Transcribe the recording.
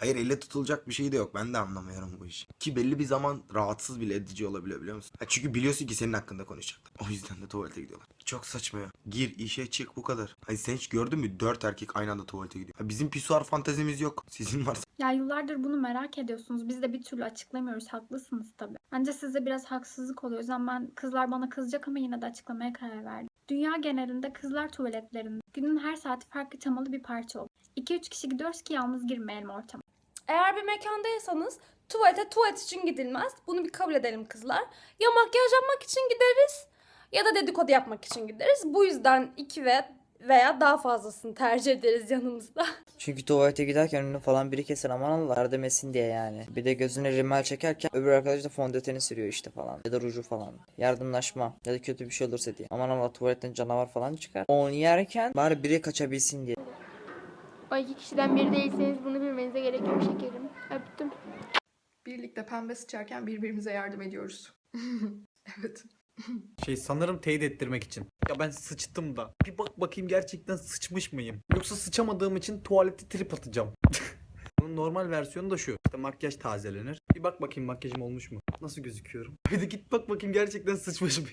Hayır elle tutulacak bir şey de yok. Ben de anlamıyorum bu işi. Ki belli bir zaman rahatsız bile edici olabiliyor biliyor musun? Ha, çünkü biliyorsun ki senin hakkında konuşacaklar. O yüzden de tuvalete gidiyorlar. Çok saçma ya. Gir işe çık bu kadar. Hayır sen hiç gördün mü? Dört erkek aynı anda tuvalete gidiyor. Ha, bizim pisuar fantezimiz yok. Sizin var. Ya yıllardır bunu merak ediyorsunuz. Biz de bir türlü açıklamıyoruz. Haklısınız tabii. Bence size biraz haksızlık oluyor. O yüzden ben kızlar bana kızacak ama yine de açıklamaya karar verdim. Dünya genelinde kızlar tuvaletlerinde günün her saati farklı temalı bir parça oldu. 2-3 kişi gidiyoruz ki yalnız girmeyelim ortama. Eğer bir mekandaysanız tuvalete tuvalet için gidilmez. Bunu bir kabul edelim kızlar. Ya makyaj yapmak için gideriz ya da dedikodu yapmak için gideriz. Bu yüzden iki ve veya daha fazlasını tercih ederiz yanımızda. Çünkü tuvalete giderken önünü falan biri keser aman Allah demesin diye yani. Bir de gözüne rimel çekerken öbür arkadaş da fondöteni sürüyor işte falan. Ya da ruju falan. Yardımlaşma ya da kötü bir şey olursa diye. Aman Allah tuvaletten canavar falan çıkar. Onu yerken bari biri kaçabilsin diye. O iki kişiden biri değilseniz bunu bilmenize gerek yok şekerim. Öptüm. Birlikte pembe sıçarken birbirimize yardım ediyoruz. evet. Şey sanırım teyit ettirmek için. Ya ben sıçtım da. Bir bak bakayım gerçekten sıçmış mıyım? Yoksa sıçamadığım için tuvalete trip atacağım. Bunun normal versiyonu da şu. İşte makyaj tazelenir. Bir bak bakayım makyajım olmuş mu? Nasıl gözüküyorum? Bir de git bak bakayım gerçekten sıçmış mı?